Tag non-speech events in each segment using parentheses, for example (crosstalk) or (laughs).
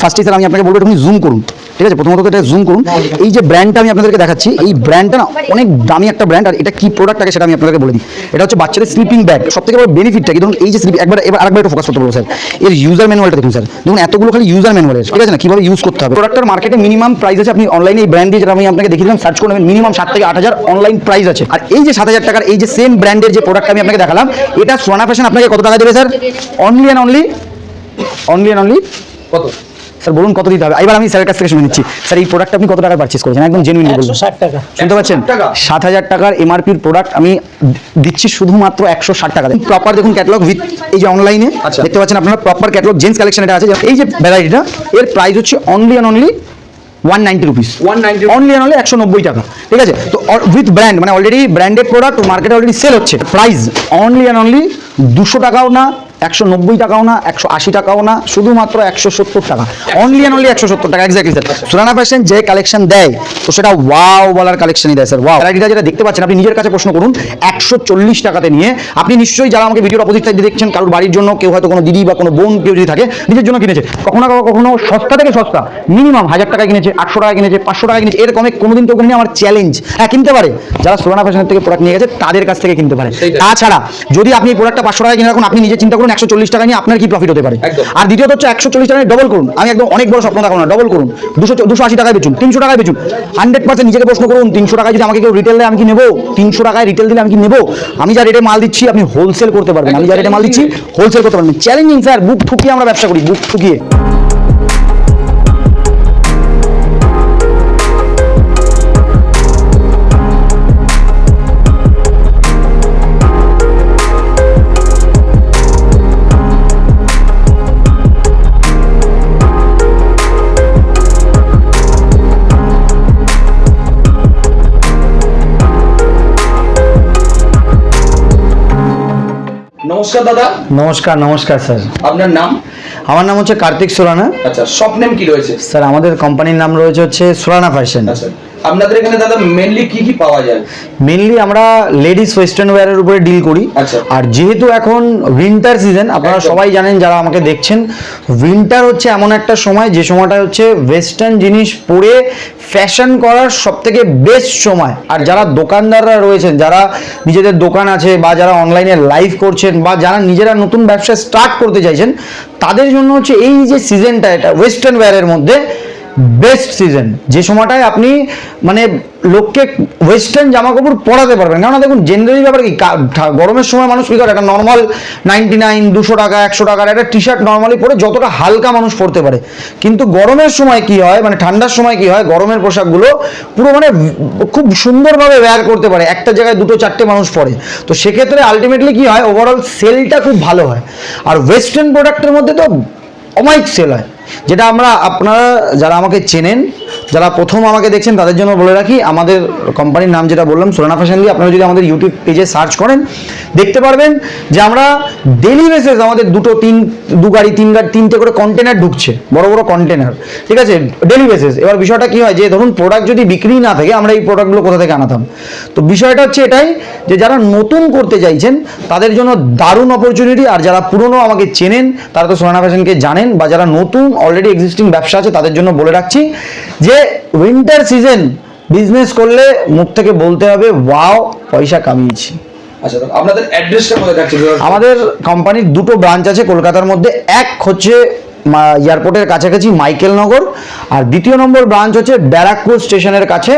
ফার্স্টেই স্যার আমি আপনাকে বলব একটু জুম করুন। ঠিক আছে? প্রথমত এটা জুম করুন। এই যে ব্র্যান্ডটা আমি আপনাদেরকে দেখাচ্ছি এই ব্র্যান্ডটা না অনেক দামি একটা ব্র্যান্ড আর এটা কি প্রোডাক্ট আগে সেটা আমি আপনাদেরকে বলে দিই। এটা হচ্ছে বাচ্চাদের স্লিপিং ব্যাগ সব থেকে বড় বেনিফিটটা কি? ধরুন এই যে স্লিপিং একবার এবার আরেকবার একটু ফোকাস করতে বলব স্যার। এর ইউজার ম্যানুয়ালটা দেখুন স্যার। দেখুন এতগুলো খালি ইউজার ম্যানুয়াল ঠিক আছে না? কীভাবে ইউজ করতে হবে? প্রোডাক্টের মার্কেটে মিনিমাম প্রাইস আছে। আপনি অনলাইনে এই ব্র্যান্ড দিয়ে যেটা আমি আপনাকে দেখিয়ে দিলাম সার্চ করে নেবেন মিনিমাম সাত থেকে আট হাজার অনলাইন প্রাইস আছে। আর এই যে সাত হাজার টাকার এই যে সেম ব্র্যান্ডের যে প্রোডাক্ট আমি আপনাকে দেখালাম এটা সোনা ফ্যাশন আপনাকে কত টাকা দেবে sir? Only and only only and only কত? স্যার বলুন কত দিতে হবে? এবার আমি স্যারের কাছ থেকে শুনে নিচ্ছি। স্যার এই প্রোডাক্ট আপনি কত টাকা পারচেস করেছেন? একদম জেনুইনলি বলুন। টাকা। শুনতে পাচ্ছেন? সাত হাজার টাকার এমআরপির প্রোডাক্ট আমি দিচ্ছি শুধুমাত্র একশো ষাট টাকা। প্রপার দেখুন ক্যাটালগ উইথ এই যে অনলাইনে আচ্ছা। দেখতে পাচ্ছেন আপনারা প্রপার ক্যাটালগ জেন্স কালেকশন এটা আছে। এই যে ভ্যারাইটিটা এর প্রাইস হচ্ছে only and only one ninety rupees 190 only only একশো নব্বই টাকা। ঠিক আছে? তো উইথ ব্র্যান্ড মানে অলরেডি ব্র্যান্ডেড প্রোডাক্ট মার্কেটে অলরেডি সেল হচ্ছে। প্রাইস অনলি অ্যান্ড অনলি দুশো টাকাও না একশো নব্বই টাকাও না একশো আশি টাকাও না শুধুমাত্র একশো সত্তর টাকা। অনলি অ্যান্ড অনলি একশো সত্তর টাকা এক্স্যাক্টলি স্যার সুরানা ফ্যাশন যে কালেকশন দেয় তো সেটা ওয়াও বলার কালেকশনই দেয় স্যার ওয়াও ভ্যারাইটিটা যেটা দেখতে পাচ্ছেন আপনি নিজের কাছে প্রশ্ন করুন একশো চল্লিশ টাকাতে নিয়ে আপনি নিশ্চয়ই যারা আমাকে ভিডিওর অপোজিট সাইডে দেখছেন কারোর বাড়ির জন্য কেউ হয়তো কোনো দিদি বা কোনো বোন কেউ যদি থাকে নিজের জন্য কিনেছে। কখনো কখনো কখনো সস্তা থেকে সস্তা মিনিমাম হাজার টাকায় কিনেছে আটশো টাকা কিনেছে পাঁচশো টাকা কিনেছে এর কমে কোনোদিন কেউ কিনে আমার চ্যালেঞ্জ হ্যাঁ কিনতে পারে। যারা সুরানা ফ্যাশনের থেকে প্রোডাক্ট নিয়ে গেছে তাদের কাছ থেকে কিনতে পারে। তাছাড়া যদি আপনি এই প্রোডাক্টটা পাঁচশো টাকা কিনে রাখুন আপনি নিজে চিন্তা করুন একশো চল্লিশ টাকা নিয়ে আপনার কি প্রফিট হতে পারে? আর দ্বিতীয়ত হচ্ছে একশো চল্লিশ টাকা ডবল করুন। আমি একদম অনেক বড় স্বপ্ন দেখাবো না ডবল করুন। দুশো দুশো আশি টাকায় বেচুন তিনশো টাকায় বেচুন। হান্ড্রেড পার্সেন্ট নিজেকে প্রশ্ন করুন তিনশো টাকায় যদি আমাকে কেউ রিটেল দেয় আমি কি নেব? তিনশো টাকায় রিটেল দিলে আমি কি নেব? আমি যা রেটে মাল দিচ্ছি আপনি হোলসেল করতে পারবেন। আমি যা রেটে মাল দিচ্ছি হোলসেল করতে পারবেন। চ্যালেঞ্জিং স্যার বুক ঠুকিয়ে আমরা ব্যবসা করি বুক ঠুকিয়ে। নমস্কার দাদা। নমস্কার নমস্কার স্যার। আপনার নাম? আমার নাম হচ্ছে কার্তিক সুরানা। আচ্ছা শপ নেম কি রয়েছে? স্যার আমাদের কোম্পানির নাম রয়েছে হচ্ছে সুরানা ফ্যাশন আচ্ছা। আপনাদের এখানে দাদা মেনলি কি কি পাওয়া যায়? মেনলি আমরা লেডিস ওয়েস্টার্ন ওয়্যারের উপরে ডিল করি। আচ্ছা। আর যেহেতু এখন উইন্টার সিজন আপনারা সবাই জানেন যারা আমাকে দেখছেন উইন্টার হচ্ছে এমন একটা সময় যে সময়টা হচ্ছে ওয়েস্টার্ন জিনিস পরে ফ্যাশন করার সব থেকে বেস্ট সময়। আর যারা দোকানদাররা রয়েছেন যারা নিজেদের দোকান আছে বা যারা অনলাইনে লাইভ করছেন বা যারা নিজেরা নতুন ব্যবসা স্টার্ট করতে চাইছেন তাদের জন্য হচ্ছে এই যে সিজনটা এটা ওয়েস্টার্ন ওয়্যারের মধ্যে বেস্ট সিজন যে সময়টায় আপনি মানে লোককে ওয়েস্টার্ন জামা কাপড় পরাতে পারবেন। কেননা দেখুন জেনারেলি ব্যাপার কি গরমের সময় মানুষ কি করে, একটা নর্মাল নাইনটি নাইন দুশো টাকা, একশো টাকার একটা টি শার্ট নর্মালি পরে যতটা হালকা মানুষ পরতে পারে। কিন্তু গরমের সময় কি হয় মানে ঠান্ডার সময় কি হয়, গরমের পোশাকগুলো পুরো মানে খুব সুন্দরভাবে ওয়্যার করতে পারে। একটা জায়গায় দুটো, চারটে মানুষ পরে। তো সেক্ষেত্রে আলটিমেটলি কি হয় ওভারঅল সেলটা খুব ভালো হয়। আর ওয়েস্টার্ন প্রোডাক্টের মধ্যে তো অমাইক সেল হয়। যেটা আমরা আপনারা যারা আমাকে চেনেন, যারা প্রথম আমাকে দেখছেন, তাদের জন্য বলে রাখি, আমাদের কোম্পানির নাম যেটা বললাম, সোলানা ফ্যাশন দিয়ে আপনারা যদি আমাদের ইউটিউব পেজে সার্চ করেন, দেখতে পারবেন যে আমরা ডেলি বেসিস আমাদের দুটো তিন, দু গাড়ি, তিন গাড়ি, তিনটে করে কন্টেনার ঢুকছে, বড় বড় কন্টেনার ঠিক আছে? ডেলি বেসিস এবার বিষয়টা কি হয়? যে ধরুন প্রোডাক্ট যদি বিক্রি না থাকে, আমরা এই প্রোডাক্টগুলো কোথা থেকে আনাতাম? তো বিষয়টা হচ্ছে এটাই যে যারা নতুন করতে চাইছেন, তাদের জন্য দারুণ অপরচুনিটি আর যারা পুরনো আমাকে চেনেন, তারা তো সোনানা ফ্যাশনকে জানেন, বা যারা নতুন অলরেডি এক্সিস্টিং ব্যবসা আছে তাদের জন্য বলে রাখছি যে উইন্টার সিজন বিজনেস করলে মুখ থেকে বলতে হবে ওয়াও পয়সা কামিয়েছি। আচ্ছা আপনাদের অ্যাড্রেসটা কোথায় থাকছে? আমাদের কোম্পানির দুটো ব্রাঞ্চ আছে কলকাতার মধ্যে। এক হচ্ছে এয়ারপোর্টের কাছাকাছি মাইকেল নগর। আর দ্বিতীয় নম্বর ব্রাঞ্চ হচ্ছে ব্যারাকপুর স্টেশনের কাছে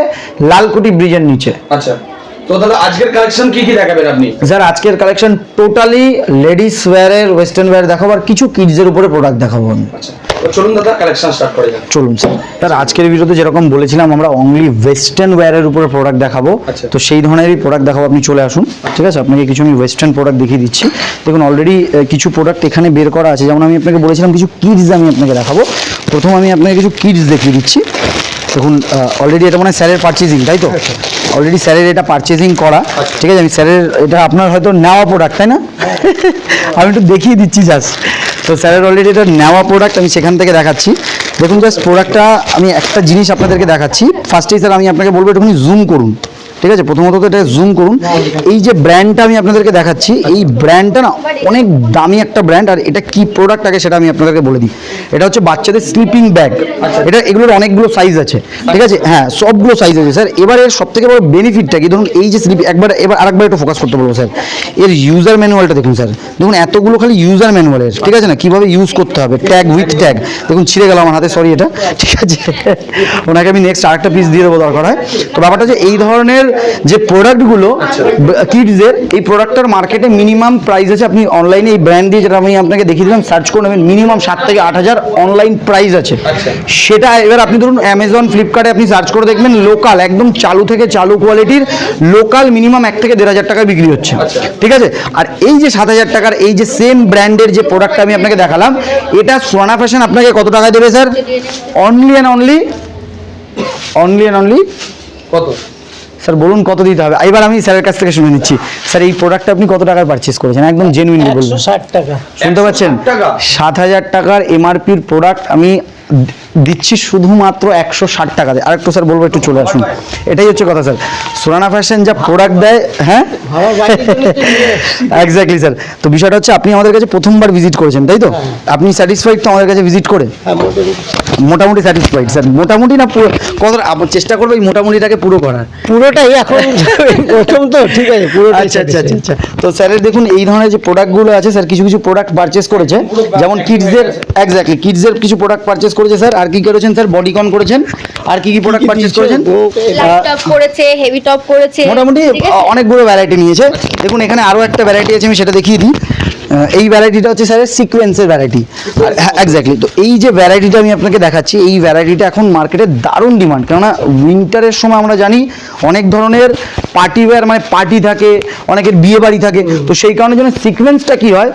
লালকুটি ব্রিজের নিচে। আচ্ছা। তো দাদা আজকের কালেকশন কি কি দেখাবেন আপনি? স্যার আজকের কালেকশন টোটালি লেডিস ওয়্যারের ওয়েস্টার্ন ওয়্যার দেখাবো আর কিছু কিডসের উপরে প্রোডাক্ট দেখাবো আমি। আচ্ছা চলুন দাদা কালেকশন স্টার্ট করে চলুন স্যার। স্যার আজকের ভিডিওতে যেরকম বলেছিলাম আমরা অনলি ওয়েস্টার্ন ওয়্যারের উপরে প্রোডাক্ট দেখাবো। আচ্ছা। তো সেই ধরনেরই প্রোডাক্ট দেখাবো আপনি চলে আসুন। ঠিক আছে আপনাকে কিছু আমি ওয়েস্টার্ন প্রোডাক্ট দেখিয়ে দিচ্ছি। দেখুন অলরেডি কিছু প্রোডাক্ট এখানে বের করা আছে। যেমন আমি আপনাকে বলেছিলাম কিছু কিডস আমি আপনাকে দেখাবো। প্রথম আমি আপনাকে কিছু কিডস দেখিয়ে দিচ্ছি। দেখুন অলরেডি এটা মানে স্যারের পারচেজিং তাই তো? অলরেডি স্যারের এটা পারচেজিং করা ঠিক আছে? আমি স্যারের এটা আপনার হয়তো নেওয়া প্রোডাক্ট তাই না? (laughs) আমি একটু দেখিয়ে দিচ্ছি জাস্ট তো স্যারের অলরেডি এটা নেওয়া প্রোডাক্ট আমি সেখান থেকে দেখাচ্ছি। দেখুন জাস্ট প্রোডাক্টটা আমি একটা জিনিস আপনাদেরকে দেখাচ্ছি। ফার্স্টেই স্যার আমি আপনাকে বলব একটুখানি জুম করুন। ঠিক আছে? প্রথমত তো এটা জুম করুন। এই যে ব্র্যান্ডটা আমি আপনাদেরকে দেখাচ্ছি এই ব্র্যান্ডটা না অনেক দামি একটা ব্র্যান্ড আর এটা কি প্রোডাক্ট আগে সেটা আমি আপনাদেরকে বলে দিই। এটা হচ্ছে বাচ্চাদের স্লিপিং ব্যাগ এটা এগুলোর অনেকগুলো সাইজ আছে। ঠিক আছে? হ্যাঁ সবগুলো সাইজ আছে স্যার। এবার এর সব থেকে বড় বেনিফিটটা কি? ধরুন এই যে স্লিপ একবার এবার আরেকবার একটু ফোকাস করতে বলব স্যার। এর ইউজার ম্যানুয়ালটা দেখুন স্যার। দেখুন এতগুলো খালি ইউজার ম্যানুয়ালের ঠিক আছে না? কীভাবে ইউজ করতে হবে? ট্যাগ উইথ ট্যাগ দেখুন ছিঁড়ে গেল আমার হাতে সরি এটা। ঠিক আছে? ওনাকে আমি নেক্সট আরেকটা পিস দিয়ে দেবো দরকার হয়। তো ব্যাপারটা হচ্ছে এই ধরনের যে প্রোডাক্টগুলো কিডসের এই প্রোডাক্টটার মার্কেটে মিনিমাম প্রাইস আছে। আপনি অনলাইনে এই ব্র্যান্ড দিয়ে যেটা আমি আপনাকে দেখিয়ে দিলাম সার্চ করে নেবেন মিনিমাম সাত থেকে আট হাজার অনলাইন প্রাইস আছে। আচ্ছা। সেটা এবার আপনি ধরুন অ্যামাজন ফ্লিপকার্টে আপনি সার্চ করে দেখবেন লোকাল একদম চালু থেকে চালু কোয়ালিটির লোকাল মিনিমাম এক থেকে দেড় হাজার টাকায় বিক্রি হচ্ছে। আচ্ছা। ঠিক আছে? আর এই যে সাত হাজার টাকার এই যে সেম ব্র্যান্ডের যে প্রোডাক্টটা আমি আপনাকে দেখালাম এটা সোনা ফ্যাশন আপনাকে কত টাকায় দেবে sir only and only only and only কত? স্যার বলুন কত দিতে হবে? এবার আমি স্যারের কাছ থেকে শুনে নিচ্ছি। স্যার এই প্রোডাক্টটা আপনি কত টাকার পারচেস করেছেন? একদম জেনুইনলি বলুন। ষাট টাকা। শুনতে পাচ্ছেন? 160 টাকা? সাত হাজার টাকার এমআরপির প্রোডাক্ট আমি দিচ্ছি শুধুমাত্র একশো ষাট টাকাতে আরেকটু স্যার বলব একটু চলে আসুন। এটাই হচ্ছে কথা স্যার। সোনানা ফ্যাশন যা প্রোডাক্ট দেয় হ্যাঁ। Exactly sir. তো বিষয়টা হচ্ছে আপনি আমাদের কাছে প্রথমবার ভিজিট করেছেন তাই তো? আপনি স্যাটিসফাইড তো আমাদের কাছে ভিজিট করে? মোটামুটি। Satisfied sir. মোটামুটি না পুরো কত চেষ্টা করব এই মোটামুটিটাকে পুরো করার। পুরোটাই এখন প্রথম তো ঠিক আছে পুরোটাই আচ্ছা আচ্ছা আচ্ছা আচ্ছা। তো স্যারের দেখুন এই ধরনের যে প্রোডাক্টগুলো আছে স্যার কিছু কিছু প্রোডাক্ট পারচেস করেছে। যেমন কিডসদের এক্স্যাক্টলি কিডসদের কিছু প্রোডাক্ট পারচেস করেছে স্যার। আর কি করেছেন স্যার? বডি বডিকন করেছেন? আর কি কি প্রোডাক্ট দিয়েছে? করেছেন? টপ করেছে হেভি টপ করেছে। মোটামুটি? অনেকগুলো ভ্যারাইটি নিয়েছে। দেখুন এখানে আরও একটা ভ্যারাইটি আছে আমি সেটা দেখিয়ে দিই। এই ভ্যারাইটিটা হচ্ছে স্যারের সিকোয়েন্সের ভ্যারাইটি এক্স্যাক্টলি তো এই যে ভ্যারাইটিটা আমি আপনাকে দেখাচ্ছি এই ভ্যারাইটিটা এখন মার্কেটে দারুণ ডিমান্ড কেননা উইন্টারের সময় আমরা জানি অনেক ধরনের পার্টি ওয়্যার মানে পার্টি থাকে অনেকের বিয়ে বাড়ি থাকে। তো সেই কারণে জন্য সিকোয়েন্সটা কি হয়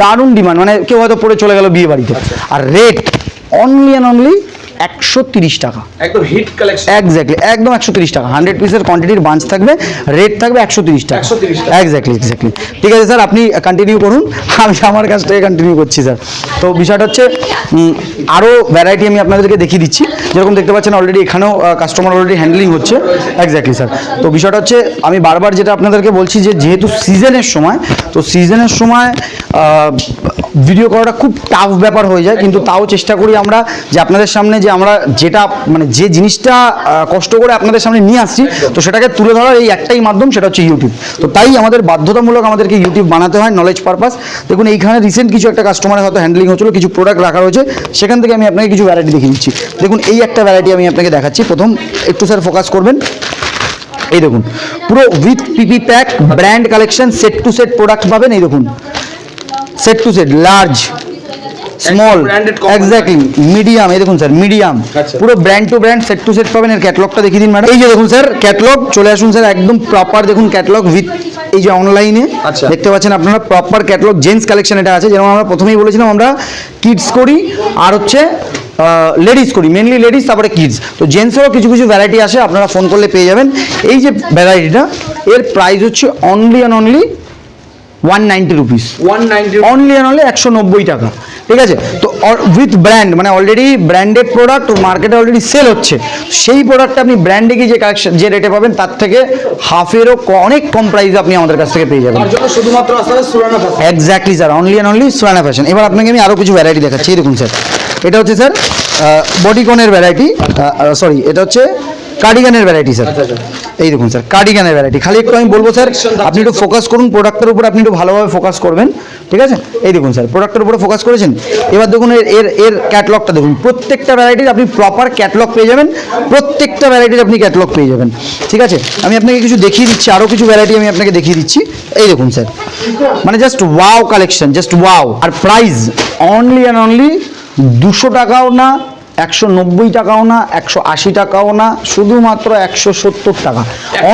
দারুণ ডিমান্ড মানে কেউ হয়তো পরে চলে গেল বিয়ে বাড়িতে আর রেট অনলি অ্যান্ড অনলি একশো তিরিশ টাকা। একদম হিট কালেকশন এক্স্যাক্টলি একদম একশো তিরিশ টাকা। হান্ড্রেড পিসের কোয়ান্টিটির বাঞ্চ থাকবে রেট থাকবে একশো তিরিশ টাকা। 130 টাকা। এক্স্যাক্টলি এক্স্যাক্টলি ঠিক আছে স্যার আপনি কন্টিনিউ করুন। আমি আমার কাছ থেকে কন্টিনিউ করছি স্যার তো বিষয়টা হচ্ছে আরও ভ্যারাইটি আমি আপনাদেরকে দেখিয়ে দিচ্ছি। যেরকম দেখতে পাচ্ছেন অলরেডি এখানেও কাস্টমার অলরেডি হ্যান্ডলিং হচ্ছে। এক্স্যাক্টলি স্যার তো বিষয়টা হচ্ছে আমি বারবার যেটা আপনাদেরকে বলছি যে যেহেতু সিজনের সময় তো সিজনের সময় ভিডিও করাটা খুব টাফ ব্যাপার হয়ে যায়, কিন্তু তাও চেষ্টা করি আমরা যে আপনাদের সামনে যে আমরা যেটা মানে যে জিনিসটা কষ্ট করে আপনাদের সামনে নিয়ে আসছি, তো সেটাকে তুলে ধরার এই একটাই মাধ্যম, সেটা হচ্ছে ইউটিউব তো তাই আমাদের বাধ্যতামূলক আমাদেরকে ইউটিউব বানাতে হয় নলেজ পারপাস দেখুন, এইখানে রিসেন্ট কিছু একটা কাস্টমারের হয়তো হ্যান্ডলিং হচ্ছিল, কিছু প্রোডাক্ট রাখা রয়েছে, সেখান থেকে আমি আপনাকে কিছু ভ্যারাইটি দেখিয়ে দিচ্ছি। দেখুন, এই একটা ভ্যারাইটি আমি আপনাকে দেখাচ্ছি। প্রথম, একটু স্যার ফোকাস করবেন। এই দেখুন, পুরো with PP pack brand collection set to set product পাবেন, এই দেখুন। Set to set large small. Exactly medium এই দেখুন স্যার মিডিয়াম আচ্ছা। পুরো brand to brand set to set পাবেন এর ক্যাটলগটা দেখিয়ে দিন ম্যাডাম এই যে দেখুন স্যার ক্যাটলগ চলে আসুন স্যার একদম প্রপার দেখুন ক্যাটলগ উইথ এই যে অনলাইনে আচ্ছা। দেখতে পাচ্ছেন আপনারা প্রপার ক্যাটলগ জেন্টস কালেকশন এটা আছে যেমন আমরা প্রথমেই বলেছিলাম আমরা কিডস করি আর হচ্ছে লেডিস করি মেনলি লেডিস তারপরে কিডস তো জেন্টসেরও কিছু কিছু ভ্যারাইটি আসে আপনারা ফোন করলে পেয়ে যাবেন এই যে ভ্যারাইটিটা এর প্রাইস হচ্ছে only and only one ninety rupees one ninety only and only একশো নব্বই টাকা। ঠিক আছে? তো উইথ ব্র্যান্ড মানে অলরেডি ব্র্যান্ডেড প্রোডাক্ট মার্কেটে অলরেডি সেল হচ্ছে। সেই প্রোডাক্টটা আপনি ব্র্যান্ডে গিয়ে যে কালেকশন যে রেটে পাবেন তার থেকে হাফেরও অনেক কম প্রাইসে আপনি আমাদের কাছ থেকে পেয়ে যাবেন। শুধুমাত্র Surana fashion exactly sir only and only সোয়ানা fashion এবার আপনাকে আমি আরও কিছু ভ্যারাইটি দেখাচ্ছি। দেখুন স্যার এটা হচ্ছে স্যার বডিকনের ভ্যারাইটি সরি এটা হচ্ছে কার্ডিগানের ভ্যারাইটি স্যার। এই দেখুন স্যার কার্ডিগানের ভ্যারাইটি খালি একটু আমি বলব স্যার আপনি একটু ফোকাস করুন প্রোডাক্টের উপর আপনি একটু ভালোভাবে ফোকাস করবেন ঠিক আছে? এই দেখুন স্যার প্রোডাক্টের উপরে ফোকাস করেছেন? এবার দেখুন এর এর এর ক্যাটলগটা দেখুন। প্রত্যেকটা ভ্যারাইটির আপনি প্রপার ক্যাটলগ পেয়ে যাবেন প্রত্যেকটা ভ্যারাইটির আপনি ক্যাটলগ পেয়ে যাবেন ঠিক আছে? আমি আপনাকে কিছু দেখিয়ে দিচ্ছি আরও কিছু ভ্যারাইটি আমি আপনাকে দেখিয়ে দিচ্ছি। এই দেখুন স্যার মানে just wow collection just wow R price only and only দুশো টাকাও না একশো নব্বই টাকাও না একশো আশি টাকাও না শুধুমাত্র একশো সত্তর টাকা।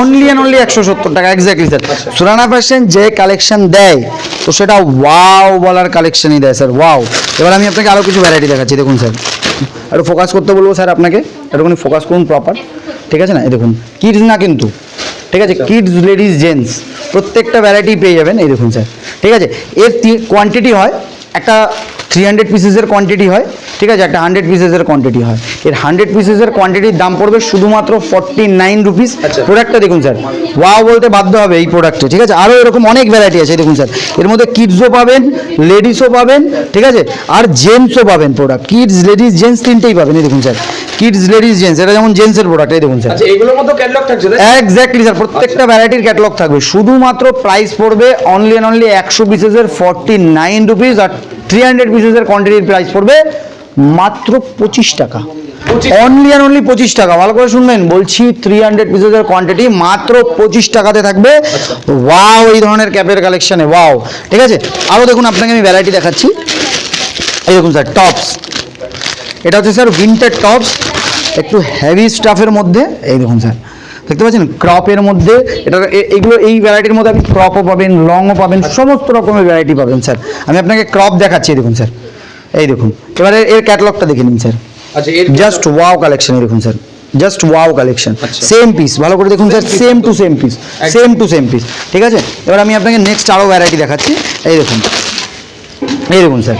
অনলি অ্যান্ড অনলি একশো সত্তর টাকা এক্স্যাক্টলি স্যার সুরানা ফ্যাশন যে কালেকশন দেয় তো সেটা ওয়াও বলার কালেকশনই দেয় স্যার ওয়াও এবার আমি আপনাকে আরও কিছু ভ্যারাইটি দেখাচ্ছি দেখুন স্যার একটু ফোকাস করতে বলব স্যার আপনাকে একটুখানি ফোকাস করুন প্রপার ঠিক আছে না? এই দেখুন কিডস না কিন্তু। ঠিক আছে? কিডস লেডিস জেন্টস প্রত্যেকটা ভ্যারাইটি পেয়ে যাবেন এই দেখুন স্যার ঠিক আছে? এর কোয়ান্টিটি হয় একটা থ্রি হান্ড্রেড পিসেসের কোয়ান্টিটি হয় ঠিক আছে একটা হান্ড্রেড পিসেসের কোয়ান্টিটি হয়। এর হান্ড্রেড পিসেসের কোয়ান্টিটির দাম পড়বে শুধুমাত্র ফর্টি নাইন রুপিস আচ্ছা। প্রোডাক্টটা দেখুন স্যার ওয়াও বলতে বাধ্য হবে এই প্রোডাক্টে ঠিক আছে? আরও এরকম অনেক ভ্যারাইটি আছে দেখুন স্যার এর মধ্যে কিডসও পাবেন লেডিসও পাবেন ঠিক আছে? আর জেন্টসও পাবেন প্রোডাক্ট কিডস লেডিস জেন্টস তিনটেই পাবেন এই দেখুন স্যার কিডস লেডিস জেন্টস এটা যেমন জেন্টসের প্রোডাক্ট এই দেখুন স্যার আচ্ছা এগুলোর মধ্যে ক্যাটালগ থাকছে? এক্স্যাক্টলি স্যার প্রত্যেকটা ভ্যারাইটির ক্যাটালগ থাকবে। শুধুমাত্র প্রাইস পড়বে অনলি অ্যান্ড অনলি একশো পিসেসের ফর্টি নাইন রুপিস আর থ্রি হান্ড্রেড পিসেসের কোয়ান্টিটির প্রাইস পড়বে মাত্র পঁচিশ টাকা। অনলি অ্যান্ড অনলি পঁচিশ টাকা। ভালো করে শুনবেন বলছি থ্রি হান্ড্রেড পিসেসের কোয়ান্টিটি মাত্র পঁচিশ টাকাতে থাকবে। ওয়াও এই ধরনের ক্যাপের কালেকশনে ওয়াও ঠিক আছে? আরও দেখুন আপনাকে আমি ভ্যারাইটি দেখাচ্ছি। এই দেখুন স্যার টপস এটা হচ্ছে স্যার উইন্টার টপস একটু হেভি স্টাফের মধ্যে এই দেখুন স্যার দেখতে পাচ্ছেন? ক্রপের মধ্যে এটা এইগুলো এই ভ্যারাইটির মধ্যে আপনি ক্রপও পাবেন লংও পাবেন সমস্ত রকমের ভ্যারাইটি পাবেন স্যার আমি আপনাকে ক্রপ দেখাচ্ছি এই দেখুন স্যার এই দেখুন। এবারে এর ক্যাটালগটা দেখে নিন স্যার। আচ্ছা এর জাস্ট ওয়াও কালেকশন দেখুন sir. Just wow collection. Same piece ভালো করে দেখুন sir same to same piece same to same piece ঠিক আছে? এবার আমি আপনাকে নেক্সট আরও ভ্যারাইটি দেখাচ্ছি। এই দেখুন। এই দেখুন স্যার।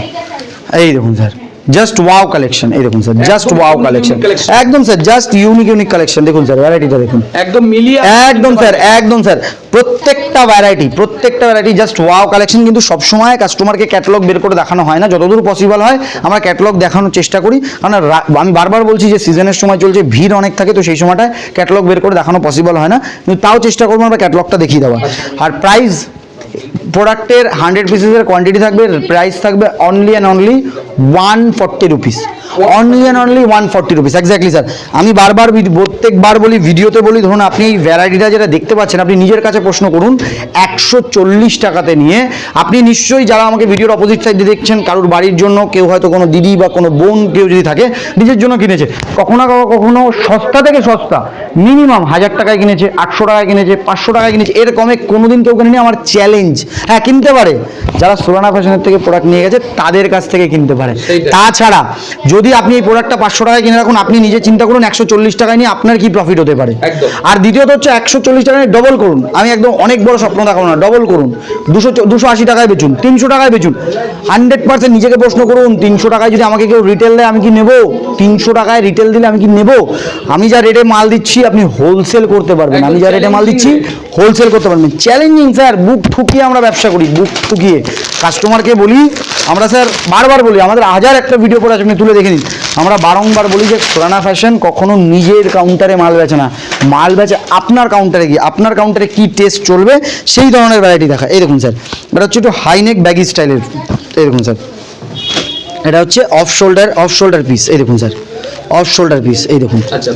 এই দেখুন স্যার। জাস্ট ওয়াও কালেকশন এই দেখুন স্যার জাস্ট ওয়াও কালেকশন একদম sir just unique unique collection দেখুন স্যার ভ্যারাইটিটা দেখুন। একদম মিলিয়ে একদম স্যার একদম স্যার প্রত্যেকটা ভ্যারাইটি প্রত্যেকটা ভ্যারাইটি জাস্ট ওয়াও কালেকশন কিন্তু সবসময় কাস্টমারকে ক্যাটালগ বের করে দেখানো হয় না। যতদূর পসিবল হয় আমরা ক্যাটালগ দেখানোর চেষ্টা করি। কারণ আমি বারবার বলছি যে সিজনের সময় চলছে ভিড় অনেক থাকে তো সেই সময়টায় ক্যাটালগ বের করে দেখানো পসিবল হয় না। কিন্তু তাও চেষ্টা করব আমরা ক্যাটালগটা দেখিয়ে দেওয়া আর প্রাইস প্রোডাক্টের হান্ড্রেড পিসেসের কোয়ান্টিটি থাকবে প্রাইস থাকবে only and only one forty rupees only and only one forty rupees exactly sir আমি বারবার প্রত্যেকবার বলি ভিডিওতে বলি ধরুন আপনি এই ভ্যারাইটিটা যেটা দেখতে পাচ্ছেন আপনি নিজের কাছে প্রশ্ন করুন একশো চল্লিশ টাকাতে নিয়ে আপনি নিশ্চয়ই যারা আমাকে ভিডিওর অপোজিট সাইডে দেখছেন কারোর বাড়ির জন্য কেউ হয়তো কোনো দিদি বা কোনো বোন কেউ যদি থাকে নিজের জন্য কিনেছে। কখনো কখনো সস্তা থেকে সস্তা মিনিমাম হাজার টাকায় কিনেছে আটশো টাকায় কিনেছে পাঁচশো টাকায় কিনেছে এর কমে কোনোদিন কেউ কিনেনি আমার চ্যালেঞ্জ হ্যাঁ কিনতে পারে। যারা সোলানা ফ্যাশনের থেকে প্রোডাক্ট নিয়ে গেছে তাদের কাছ থেকে কিনতে পারে। তাছাড়া যদি আপনি এই প্রোডাক্টটা পাঁচশো টাকায় কিনে রাখুন আপনি নিজে চিন্তা করুন একশো চল্লিশ টাকায় নিয়ে আপনার কি প্রফিট হতে পারে। আর দ্বিতীয়ত হচ্ছে একশো চল্লিশ টাকায় ডবল করুন। আমি একদম অনেক বড় স্বপ্ন দেখাবো না ডবল করুন। দুশো দুশো আশি টাকায় বেচুন তিনশো টাকায় বেচুন। হান্ড্রেড পার্সেন্ট নিজেকে প্রশ্ন করুন তিনশো টাকায় যদি আমাকে কেউ রিটেল দেয় আমি কি নেব? তিনশো টাকায় রিটেল দিলে আমি কি নেব? আমি যা রেটে মাল দিচ্ছি আপনি হোলসেল করতে পারবেন। আমি যা রেটে মাল দিচ্ছি হোলসেল করতে পারবেন। চ্যালেঞ্জিং স্যার বুক ঠুকিয়ে আমরা ব্যবসা করি বুক ঠুকিয়ে কাস্টমারকে বলি আমরা স্যার বারবার বলি আমাদের হাজার একটা ভিডিও করে আছে আপনি তুলে দেখে নিন। আমরা বারংবার বলি যে সোরানা ফ্যাশন কখনো নিজের কাউন্টারে মাল বেচে না। মাল বেচে আপনার কাউন্টারে গিয়ে আপনার কাউন্টারে কি টেস্ট চলবে সেই ধরনের ভ্যারাইটি দেখা। এই দেখুন স্যার এটা হচ্ছে একটু হাইনেক ব্যাগি স্টাইলের এই দেখুন স্যার। এটা হচ্ছে off shoulder off shoulder piece এই দেখুন স্যার। অফ শোল্ডার পিস এই দেখুন। আচ্ছা।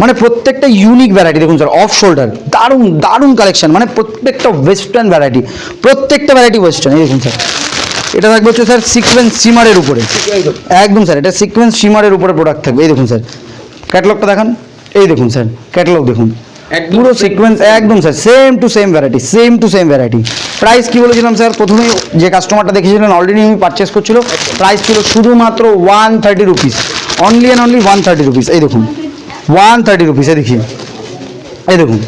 মানে প্রত্যেকটা ইউনিক ভ্যারাইটি দেখুন স্যার অফ শোল্ডার দারুণ দারুণ কালেকশন মানে প্রত্যেকটা ওয়েস্টার্ন ভ্যারাইটি প্রত্যেকটা ভ্যারাইটি ওয়েস্টার্ন এই দেখুন স্যার। এটা থাকবে হচ্ছে স্যার সিকোয়েন্স সিমারের উপরে। একদম। স্যার এটা সিকোয়েন্স সিমারের উপরে প্রোডাক্ট থাকবে। এই দেখুন স্যার ক্যাটালগটা দেখান। এই দেখুন স্যার ক্যাটালগ দেখুন। পুরো সিকোয়েন্স একদম sir same to same variety same to same variety price কি বলেছিলাম স্যার? প্রথমে যে কাস্টমারটা দেখেছিলেন অলরেডি আমি পারচেস করছিল। প্রাইস ছিল শুধুমাত্র one thirty rupees only and only one thirty rupees এই দেখুন ওয়ান থার্টি রুপিস এই দেখিয়ে। এই দেখুন।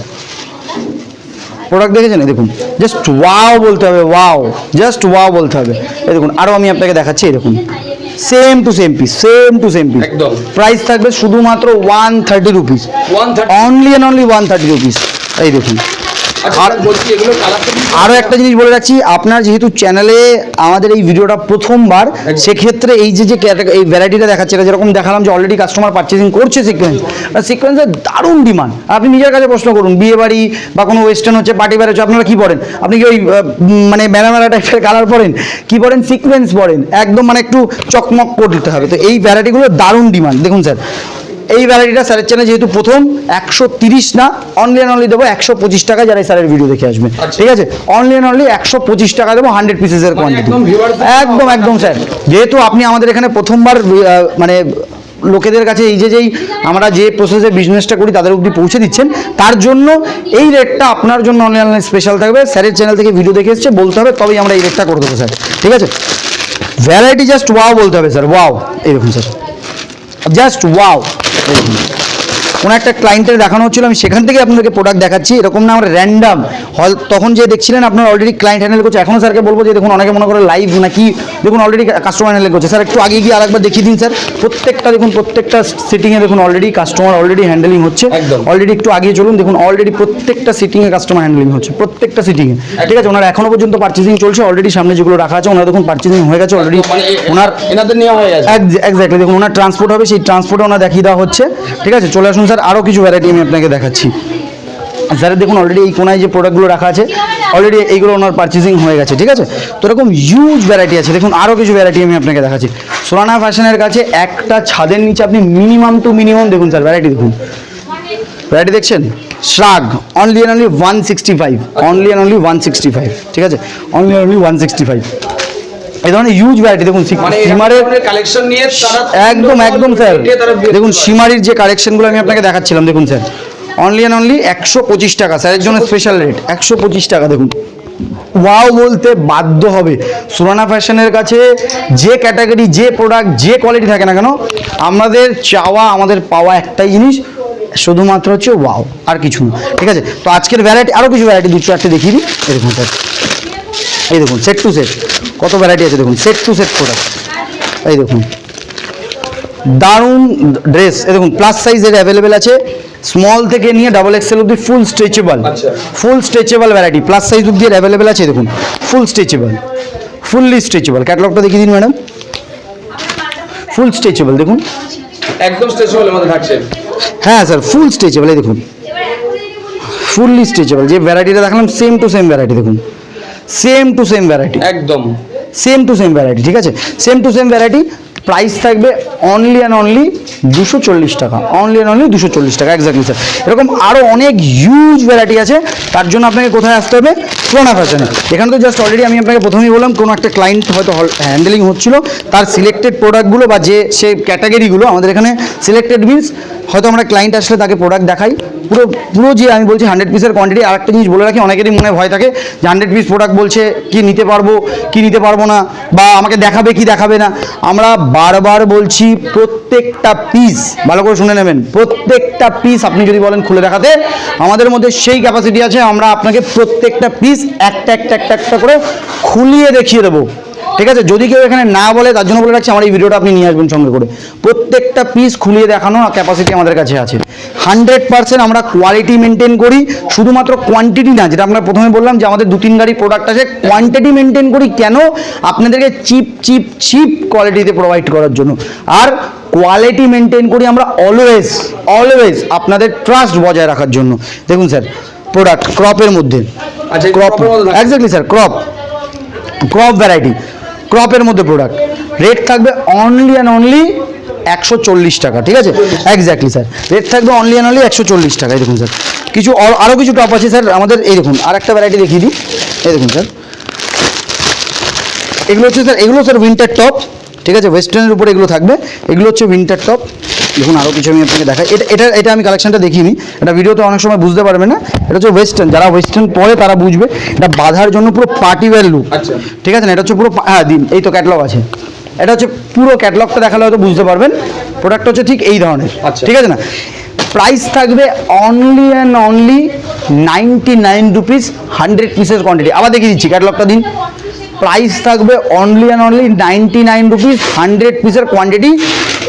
প্রোডাক্ট দেখেছেন? এই দেখুন জাস্ট ওয়াও বলতে হবে ওয়াও জাস্ট ওয়াও বলতে হবে। এই দেখুন আরও আমি আপনাকে দেখাচ্ছি এই দেখুন। Same to same piece same to same piece একদম। প্রাইস থাকবে শুধুমাত্র one thirty rupees one only and only one thirty rupees এই দেখুন। আরও একটা জিনিস বলে রাখছি আপনার যেহেতু চ্যানেলে আমাদের এই ভিডিওটা প্রথমবার সেক্ষেত্রে এই যে যে এই ভ্যারাইটিটা দেখাচ্ছে এটা যেরকম দেখালাম যে অলরেডি কাস্টমার পারচেসিং করছে সিকোয়েন্স সিকোয়েন্সের দারুণ ডিমান্ড আপনি নিজের কাছে প্রশ্ন করুন বিয়ে বাড়ি বা কোনো ওয়েস্টার্ন হচ্ছে পার্টি ব্যার হচ্ছে আপনারা কী পড়েন? আপনি কি ওই মানে মেলা মেলা টাইপের কালার পরেন কি পরেন সিকোয়েন্স পরেন একদম মানে একটু চকমক করে দিতে হবে। তো এই ভ্যারাইটিগুলো দারুণ ডিমান্ড দেখুন স্যার এই ভ্যারাইটিটা স্যারের চ্যানেল যেহেতু প্রথম একশো তিরিশ না অনলি অ্যান্ড অনলি দেবো একশো পঁচিশ টাকা যারা এই স্যারের ভিডিও দেখে আসবে। আচ্ছা। ঠিক আছে? অনলি অ্যান্ড অনলি একশো পঁচিশ টাকা দেবো হান্ড্রেড পিসেসের কোয়ান্টিটি একদম একদম স্যার যেহেতু আপনি আমাদের এখানে প্রথমবার মানে লোকেদের কাছে এই যে যেই আমরা যে প্রসেসে বিজনেসটা করি তাদের অবধি পৌঁছে দিচ্ছেন। তার জন্য এই রেটটা আপনার জন্য অনলাইন স্পেশাল থাকবে। স্যারের চ্যানেল থেকে ভিডিও দেখে এসছে বলতে হবে তবেই আমরা এই রেটটা করে দেবো স্যার ঠিক আছে? ভ্যারাইটি জাস্ট ওয়াও বলতে হবে স্যার ওয়াও এইরকম স্যার জাস্ট ওয়াও কোনো একটা ক্লায়েন্টের দেখানো হচ্ছিল, আমি সেখান থেকে আপনাদেরকে প্রোডাক্ট দেখাচ্ছি। এরকম না, আমরা র্যান্ডাম হল তখন যে দেখছিলেন আপনার অলরেডি ক্লায়েন্ট হ্যান্ডেল করছে এখনও স্যারকে বলব যে দেখুন অনেকে মনে করে লাইভ নাকি দেখুন অলরেডি কাস্টমার হ্যান্ডেল করছে। স্যার একটু আগে গিয়ে আরেকবার দেখিয়ে দিন স্যার। প্রত্যেকটা দেখুন প্রত্যেকটা সিটিংয়ে দেখুন অলরেডি কাস্টমার অলরেডি হ্যান্ডেলিং হচ্ছে। একদম। অলরেডি একটু আগে চলুন দেখুন অলরেডি প্রত্যেকটা সিটিংয়ে কাস্টমার হ্যান্ডেলিং হচ্ছে প্রত্যেকটা সিটিংয়ে ঠিক আছে? ওনার এখনও পর্যন্ত পার্চেসিং চলছে অলরেডি সামনে যেগুলো রাখা আছে ওনার দেখুন পার্চেসিং হয়ে গেছে অলরেডি মানে ওনার এনাদের নেওয়া হয়ে গেছে। এক্স্যাক্টলি দেখুন ওনার ট্রান্সপোর্ট হবে সেই ট্রান্সপোর্টে ওনার দেখিয়ে দেওয়া হচ্ছে। ঠিক আছে? চলে আসুন স্যার আরও কিছু ভ্যারাইটি আমি আপনাকে দেখাচ্ছি। স্যার দেখুন অলরেডি এই কোনায় যে প্রোডাক্টগুলো রাখা আছে অলরেডি এইগুলো ওনার পার্চেসিং হয়ে গেছে ঠিক আছে? তো এরকম হিউজ ভ্যারাইটি আছে। দেখুন আরও কিছু ভ্যারাইটি আমি আপনাকে দেখাচ্ছি। সোলানা ফ্যাশনের কাছে একটা ছাদের নিচে আপনি মিনিমাম টু মিনিমাম দেখুন স্যার ভ্যারাইটি দেখুন। ভ্যারাইটি দেখছেন? Shrug only and only one sixty five only and only one sixty five ঠিক আছে? Only only one sixty five এই ধরনের হিউজ ভ্যারাইটি দেখুন মানে সিমারের কালেকশন নিয়ে একদম একদম স্যার দেখুন সিমারির যে কালেকশনগুলো আমি আপনাকে দেখাচ্ছিলাম দেখুন স্যার অনলি অ্যান্ড অনলি একশো পঁচিশ টাকা স্যারের জন্য স্পেশাল রেট একশো পঁচিশ টাকা দেখুন। ওয়াও বলতে বাধ্য হবে। সুরানা ফ্যাশনের কাছে যে ক্যাটাগরি যে প্রোডাক্ট যে কোয়ালিটি থাকে না কেন আমাদের চাওয়া আমাদের পাওয়া একটাই জিনিস শুধুমাত্র হচ্ছে ওয়াও আর কিছু না। ঠিক আছে? তো আজকের ভ্যারাইটি আরও কিছু ভ্যারাইটি দু চারটে দেখিয়ে দিই। এরকম স্যার এই দেখুন সেট টু সেট কত ভ্যারাইটি আছে দেখুন সেট টু সেট প্রোডাক্ট এই দেখুন। দারুণ ড্রেস এ দেখুন প্লাস সাইজের অ্যাভেলেবেল আছে। স্মল থেকে নিয়ে ডাবল এক্সেল অব্দি full stretchable. Full stretchable variety plus size অব্দি অ্যাভেলেবেল আছে দেখুন। ফুল স্ট্রেচেবল ফুললি স্ট্রেচেবল ক্যাটালগটা দেখিয়ে দিন ম্যাডাম ফুল স্ট্রেচেবল দেখুন। একদম স্ট্রেচেবল মধ্যে থাকছে। হ্যাঁ স্যার ফুল স্ট্রেচেবল এই দেখুন। ফুললি স্ট্রেচেবল যে ভ্যারাইটিটা দেখালাম সেম টু সেম ভ্যারাইটি দেখুন। সেম টু সেম ভ্যারাইটি একদম। সেম টু সেম ভ্যারাইটি ঠিক আছে? Same to same variety price থাকবে অনলি অ্যান্ড অনলি দুশো চল্লিশ টাকা। অনলি অ্যান্ড অনলি দুশো চল্লিশ টাকা এক্স্যাক্টলি স্যার এরকম আরও অনেক হিউজ ভ্যারাইটি আছে, তার জন্য আপনাকে কোথায় আসতে হবে? সোনা ফ্যাশনে এখানে তো জাস্ট অলরেডি আমি আপনাকে প্রথমেই বললাম, কোনো একটা ক্লায়েন্ট হয়তো হ্যান্ডেলিং হচ্ছিল, তার সিলেক্টেড প্রোডাক্টগুলো বা যে, সে ক্যাটাগরিগুলো আমাদের এখানে সিলেক্টেড মিনস হয়তো আমরা ক্লায়েন্ট আসলে তাকে প্রোডাক্ট দেখাই। পুরো পুরো যে আমি বলছি হান্ড্রেড পিসের কোয়ান্টিটি আর একটা জিনিস বলে রাখি, অনেকেরই মনে ভয় থাকে যে হান্ড্রেড পিস প্রোডাক্ট বলছে কি নিতে পারব, কি নিতে পারব না, বা আমাকে দেখাবে কি দেখাবে না। আমরা বারবার বলছি প্রত্যেকটা পিস ভালো করে শুনে নেবেন, প্রত্যেকটা পিস আপনি যদি বলেন খুলে দেখাতে, আমাদের মধ্যে সেই ক্যাপাসিটি আছে, আমরা আপনাকে প্রত্যেকটা পিস একটা একটা একটা একটা করে খুলিয়ে দেখিয়ে দেবো। ঠিক আছে? যদি কেউ এখানে না বলে তার জন্য বলে রাখছি আমার এই ভিডিওটা আপনি নিয়ে আসবেন সঙ্গে করে। প্রত্যেকটা পিস খুলিয়ে দেখানো ক্যাপাসিটি আমাদের কাছে আছে। হান্ড্রেড পার্সেন্ট আমরা কোয়ালিটি মেনটেন করি শুধুমাত্র কোয়ান্টিটি না যেটা আমরা প্রথমে বললাম যে আমাদের দু তিন গাড়ি প্রোডাক্ট আছে কোয়ান্টিটি মেনটেন করি কেন? আপনাদেরকে চিপ চিপ চিপ কোয়ালিটিতে প্রোভাইড করার জন্য। আর কোয়ালিটি মেনটেন করি আমরা অলওয়েজ অলওয়েজ আপনাদের ট্রাস্ট বজায় রাখার জন্য। দেখুন স্যার প্রোডাক্ট ক্রপের মধ্যে আচ্ছা, crop? Exactly sir crop crop variety ক্রপের মধ্যে প্রোডাক্ট রেট থাকবে অনলি অ্যান্ড অনলি একশো চল্লিশ টাকা, ঠিক আছে? একজ্যাক্টলি স্যার রেট থাকবে অনলি অ্যান্ড অনলি একশো চল্লিশ টাকা দেখুন স্যার কিছু আর- আরও কিছু টপ আছে স্যার আমাদের এই দেখুন আর একটা ভ্যারাইটি দেখিয়ে দিই। এই দেখুন স্যার এগুলো হচ্ছে স্যার এগুলো স্যার উইন্টার টপ ঠিক আছে? ওয়েস্টার্নের উপরে এগুলো থাকবে। এগুলো হচ্ছে উইন্টার টপ দেখুন আরও কিছু আমি আপনাকে দেখাই। এটা এটা এটা আমি কালেকশনটা দেখিনি। এটা ভিডিওতে অনেক সময় বুঝতে পারবে না। এটা হচ্ছে ওয়েস্টার্ন যারা ওয়েস্টার্ন পরে তারা বুঝবে। এটা বাঁধার জন্য পুরো পার্টি ওয়্যার লুক আচ্ছা। ঠিক আছে না? এটা হচ্ছে পুরো হ্যাঁ দিন। এই তো ক্যাটলগ আছে। এটা হচ্ছে পুরো ক্যাটলগটা দেখালে হয়তো বুঝতে পারবেন। প্রোডাক্ট হচ্ছে ঠিক এই ধরনের। আচ্ছা। ঠিক আছে না? প্রাইস থাকবে only and only ninety nine rupees hundred পিসের কোয়ান্টিটি আবার দেখিয়ে দিচ্ছি ক্যাটলগটা দিন। প্রাইস থাকবে only and only ninety nine rupees hundred পিসের কোয়ান্টিটি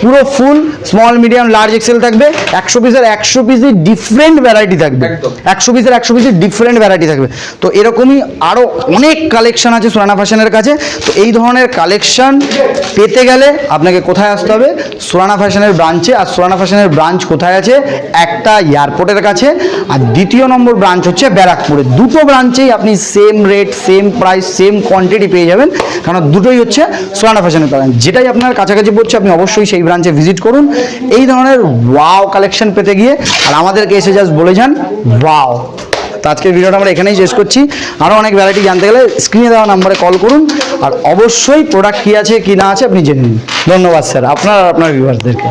পুরো full small medium large XL থাকবে। একশো পিসের একশো পিসের ডিফারেন্ট ভ্যারাইটি থাকবে। একশো পিসের একশো পিসের ডিফারেন্ট ভ্যারাইটি থাকবে। তো এরকমই আরও অনেক কালেকশন আছে সোনানা ফ্যাশনের কাছে। তো এই ধরনের কালেকশন পেতে গেলে আপনাকে কোথায় আসতে হবে? সোনানা ফ্যাশনের ব্রাঞ্চে আর সোনানা ফ্যাশনের ব্রাঞ্চ কোথায় আছে? একটা এয়ারপোর্টের কাছে। আর দ্বিতীয় নম্বর ব্রাঞ্চ হচ্ছে ব্যারাকপুরে। দুটো ব্রাঞ্চেই আপনি same rate same price same quantity পেয়ে যাবেন। কারণ দুটোই হচ্ছে সোনানা ফ্যাশনের ব্রাঞ্চ যেটাই আপনার কাছাকাছি পড়ছে আপনি অবশ্যই সেই ব্রাঞ্চে ভিজিট করুন। এই ধরনের ওয়াও কালেকশন পেতে গিয়ে আর আমাদেরকে এসে জাস্ট বলে যান ওয়াও তো আজকের ভিডিওটা আমরা এখানেই শেষ করছি। আরও অনেক ভ্যারাইটি জানতে গেলে স্ক্রিনে দেওয়া নাম্বারে কল করুন। আর অবশ্যই প্রোডাক্ট কী আছে, কি না আছে, আপনি জেনে নিন। ধন্যবাদ স্যার আপনার আর আপনার ভিউয়ার্সদেরকে